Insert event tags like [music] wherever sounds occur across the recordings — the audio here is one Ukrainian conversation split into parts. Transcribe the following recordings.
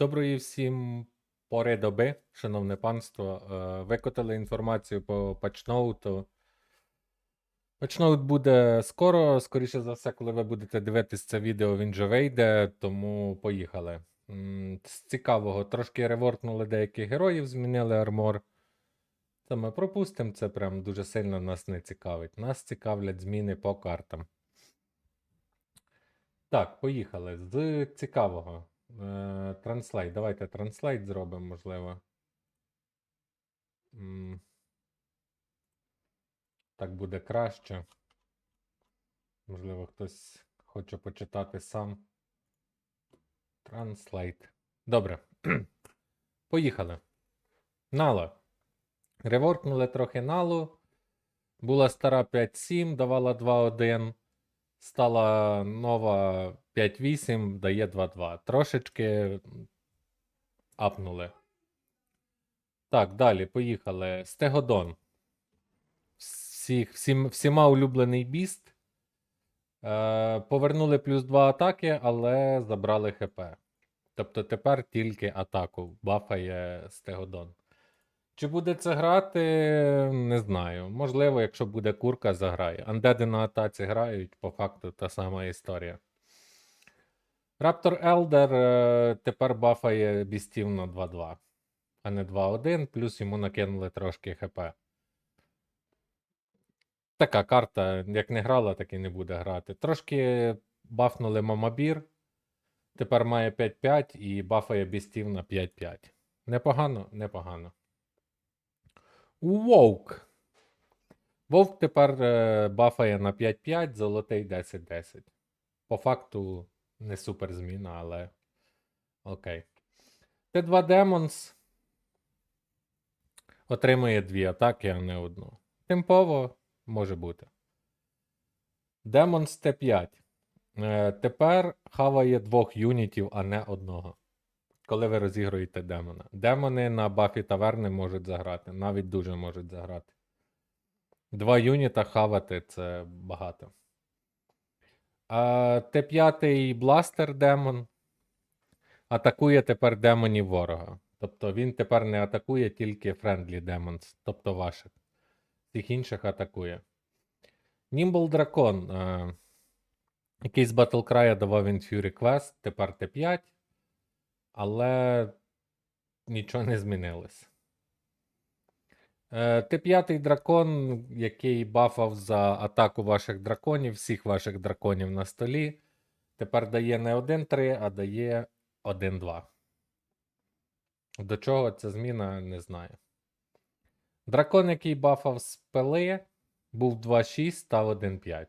Доброї всім пори доби, шановне панство. Е, Викотили інформацію по патчноуту. Патчноут буде скоро, скоріше за все, коли ви будете дивитись це відео, він вже вийде, тому поїхали. З цікавого, трошки ревортнули деяких героїв, змінили армор. Це ми пропустимо, це прям дуже сильно нас не цікавить. Нас цікавлять зміни по картам. Так, поїхали. З цікавого. Е, Транслейт. Давайте транслейт зробимо, можливо. Так буде краще. Можливо, хтось хоче почитати сам. Транслейт. Добре. [clears throat] Поїхали. Нало. Реворкнули трохи налу. Була стара 5.7, давала 2.1. Стала нова 5.8, дає 2.2. Трошечки апнули. Так, далі, поїхали. Стегодон. Всіх, всім, всіма улюблений біст. Е, повернули плюс 2 атаки, але забрали ХП. Тобто тепер тільки атаку бафає Стегодон. Чи буде це грати, не знаю. Можливо, якщо буде курка, заграє. Андеди на атаці грають, по факту та сама історія. Раптор Елдер тепер бафає бістів на 2-2, а не 2-1, плюс йому накинули трошки ХП. Така карта, як не грала, так і не буде грати. Трошки бафнули Мамабір. Тепер має 5-5 і бафає бістів на 5-5. Непогано, непогано. Вовк. Вовк тепер е, бафає на 5-5, золотий 10-10. По факту не супер зміна, але окей. Т2 Demons отримує дві атаки, а не одну. Тимпово може бути. Demons Т5. Е, тепер хаває двох юнітів, а не одного. Коли ви розігруєте демона. Демони на бафі таверни можуть заграти, навіть дуже можуть заграти. Два юніта хавати це багато. А, Т5 бластер демон атакує тепер демонів ворога. Тобто він тепер не атакує тільки friendly demons, тобто ваших. Всіх інших атакує. Nimble Дракон. Е, який з Battlecry давав він Fury Quest, тепер Т5. Але нічого не змінилось. Е, Т5 дракон, який бафав за атаку ваших драконів, всіх ваших драконів на столі. Тепер дає не 1-3, а дає 1-2. До чого ця зміна, не знаю. Дракон, який бафав спели, був 2-6, став 1-5.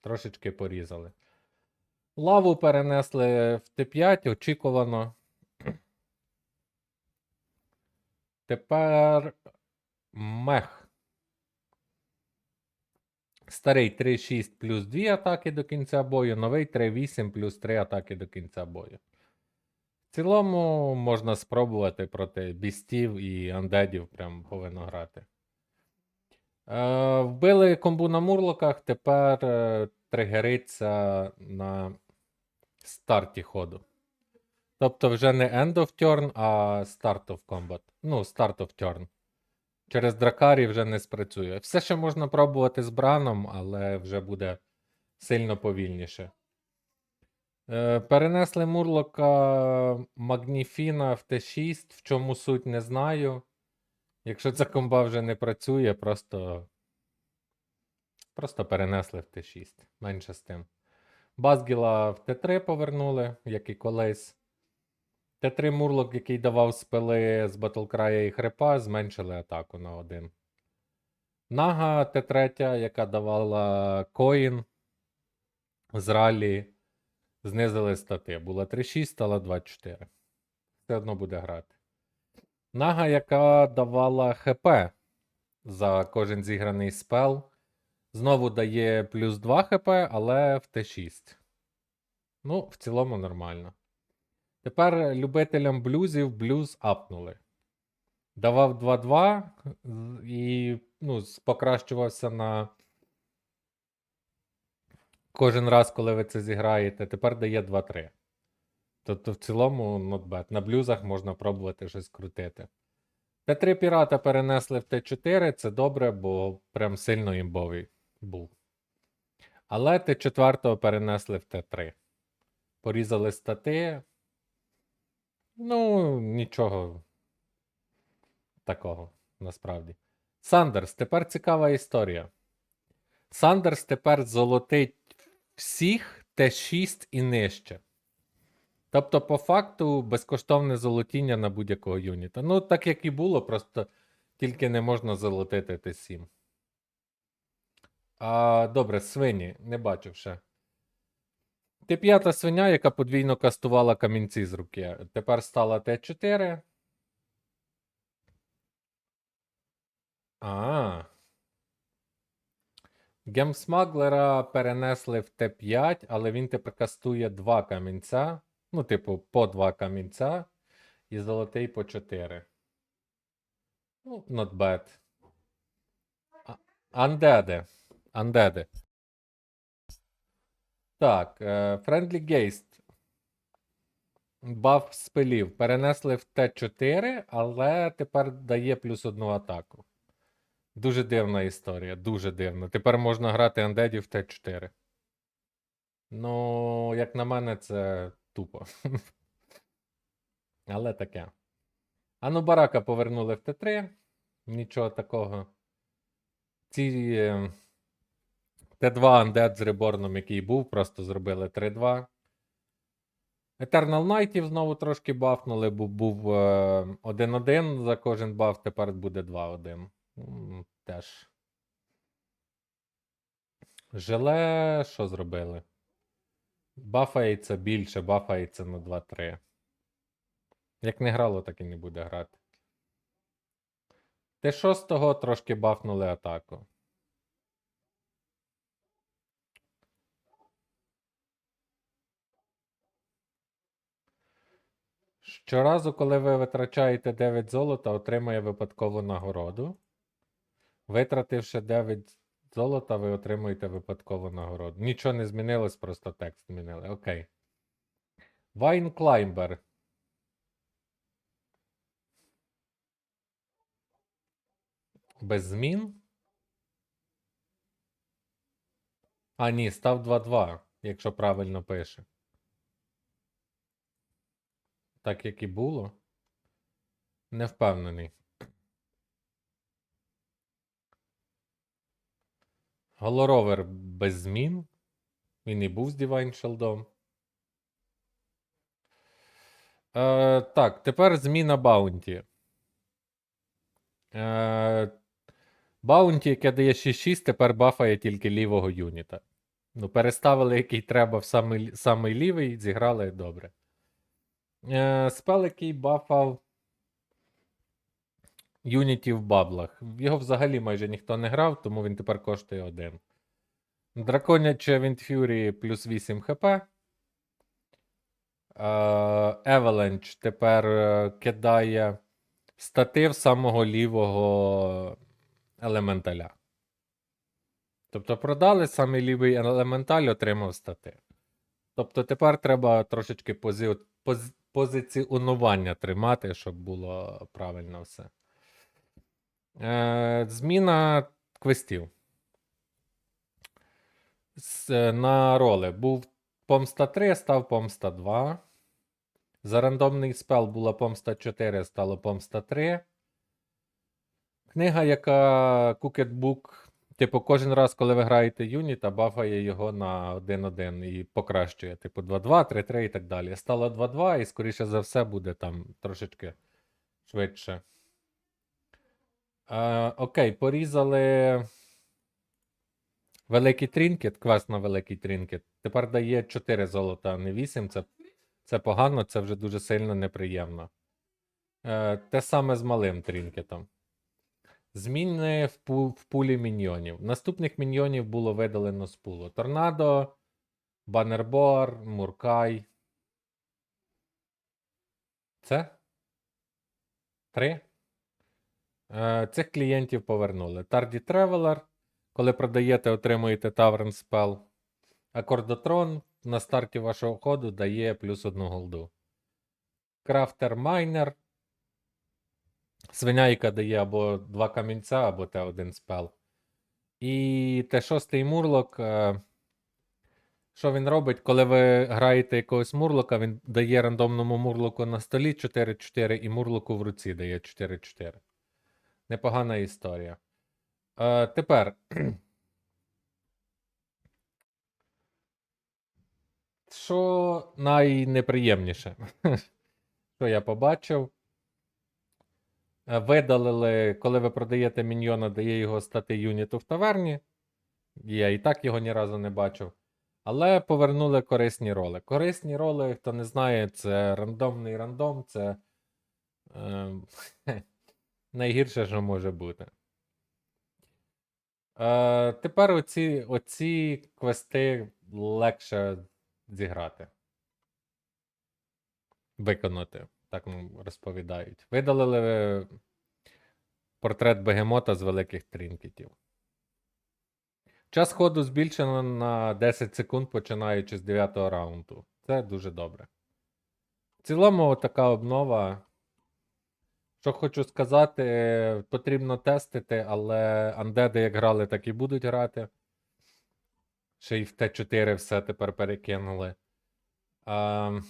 Трошечки порізали. Лаву перенесли в Т5, очікувано. Тепер мех. Старий 3-6 плюс 2 атаки до кінця бою, новий 3-8 плюс 3 атаки до кінця бою. В цілому можна спробувати проти бістів і андедів, прям повинно грати. Е, вбили комбу на мурлоках, тепер е, тригериться на старті ходу. Тобто вже не end of turn, а start of combat. Ну, start of turn. Через дракарі вже не спрацює. Все ще можна пробувати з браном, але вже буде сильно повільніше. Е, перенесли Мурлока Магніфіна в Т6. В чому суть не знаю. Якщо ця комба вже не працює, просто. Просто перенесли в Т6. Менше з тим. Базгіла в Т3 повернули, як і колись. Т3 Мурлок, який давав спели з Батлкрая і Хрипа, зменшили атаку на один. Нага Т3, яка давала Коін з ралі, знизили стати. Була 3-6, стала 2-4. Все одно буде грати. Нага, яка давала ХП за кожен зіграний спел. Знову дає плюс 2 хп, але в Т6. Ну, в цілому нормально. Тепер любителям блюзів блюз апнули. Давав 2-2 і ну, покращувався на кожен раз, коли ви це зіграєте. Тепер дає 2-3. Тобто, в цілому, not bad. На блюзах можна пробувати щось крутити. Т3 пірата перенесли в Т4, це добре, бо прям сильно імбовий був. Але Т4 перенесли в Т3. Порізали стати. Ну, нічого такого, насправді. Сандерс, тепер цікава історія. Сандерс тепер золотить всіх Т6 і нижче. Тобто, по факту, безкоштовне золотіння на будь-якого юніта. Ну, так як і було, просто тільки не можна золотити Т7. А, добре, свині, не бачив ще. Ти п'ята свиня, яка подвійно кастувала камінці з руки. Тепер стала Т4. А. Гемсмаглера перенесли в Т5, але він тепер кастує два камінця. Ну, типу, по два камінця. І золотий по 4. Ну, not bad. Андеде. Андеде. Так, е, Friendly Geist. Баф спилів. Перенесли в Т4, але тепер дає плюс одну атаку. Дуже дивна історія, дуже дивна. Тепер можна грати андедів в Т4. Ну, як на мене, це тупо. [laughs] Але таке. Ану барака повернули в Т3. Нічого такого. Ці е, Т2 Undead з реборном, який був, просто зробили 3-2. Eternal Knight'ів знову трошки бафнули, бо був е, 1-1 за кожен баф, тепер буде 2-1. М, Теж. Желе, що зробили? Бафається більше, бафається на 2-3. Як не грало, так і не буде грати. Т6 трошки бафнули атаку. Щоразу, коли ви витрачаєте 9 золота, отримує випадкову нагороду. Витративши 9 золота, ви отримуєте випадкову нагороду. Нічого не змінилось, просто текст змінили. Окей. Вайн Клаймбер. Без змін? А, ні, став 2-2, якщо правильно пише. Так як і було. Не впевнений. Голоровер без змін. Він і був з Divine Shield'ом. Е, так, тепер зміна Баунті. Е, Баунті, яке дає 6-6, тепер бафає тільки лівого юніта. Ну, переставили, який треба в самий, самий лівий, зіграли добре. Е, спел, який бафав Юніті в баблах. Його взагалі майже ніхто не грав, тому він тепер коштує 1. Драконяче Віндфюрі плюс 8 хп. Евеленч тепер е, кидає статив самого лівого елементаля. Тобто продали самий лівий елементаль, отримав статив. Тобто тепер треба трошечки пози... поз... позиціонування тримати, щоб було правильно все. Е, зміна квестів. С, е, на роли. Був помста 3, став помста 2. За рандомний спел була помста 4, стало помста 3. Книга, яка Cooked Book, типу, кожен раз, коли ви граєте юніта, бафає його на 1-1 і покращує. Типу 2-2, 3-3 і так далі. Стало 2-2, і скоріше за все буде там трошечки швидше. Е, окей, порізали великий трінкет, квест на великий трінкет. Тепер дає 4 золота, а не 8. Це, це погано, це вже дуже сильно неприємно. Е, те саме з малим трінкетом. Зміни в, пу, в пулі міньйонів. Наступних міньйонів було видалено з пулу. Торнадо, Банербор, Муркай. Це? Три? Е, Цих клієнтів повернули. Tardy Traveler. Коли продаєте, отримуєте Tavern Spell. Акордотрон на старті вашого ходу дає плюс одну голду. Крафтер Майнер. Свиняйка дає або два камінця, або Т1 спел. І Т6 мурлок. е, Що він робить? Коли ви граєте якогось мурлока, він дає рандомному мурлоку на столі 4-4 і мурлоку в руці дає 4-4. Непогана історія. Е, тепер. [clears throat] Що найнеприємніше, [laughs] що я побачив. Е, Видалили, коли ви продаєте міньйона, дає його стати юніту в таверні. Я і так його ні разу не бачив. Але повернули корисні роли. Корисні роли, хто не знає, це рандомний рандом, це е, [laughs] найгірше, що може бути. Е, тепер оці, оці квести легше зіграти. Виконати, так нам розповідають. Видалили е, портрет бегемота з великих трінкетів. Час ходу збільшено на 10 секунд, починаючи з 9 раунду. Це дуже добре. В цілому, така обнова. Що хочу сказати, е, потрібно тестити, але андеди як грали, так і будуть грати. Ще й в Т4 все тепер перекинули. А,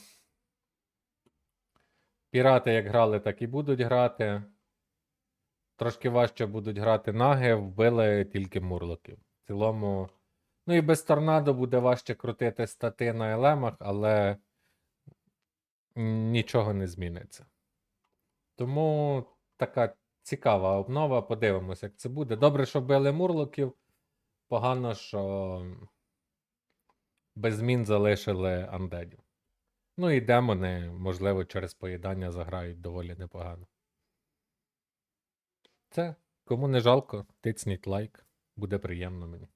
пірати як грали, так і будуть грати. Трошки важче будуть грати наги, вбили тільки мурлоків. В цілому. Ну і без торнадо буде важче крутити стати на елемах, але нічого не зміниться. Тому така цікава обнова. Подивимося, як це буде. Добре, що били мурлоків. Погано, що без змін залишили андедів. Ну і демони, можливо, через поїдання заграють доволі непогано. Це, кому не жалко, тицніть лайк, буде приємно мені.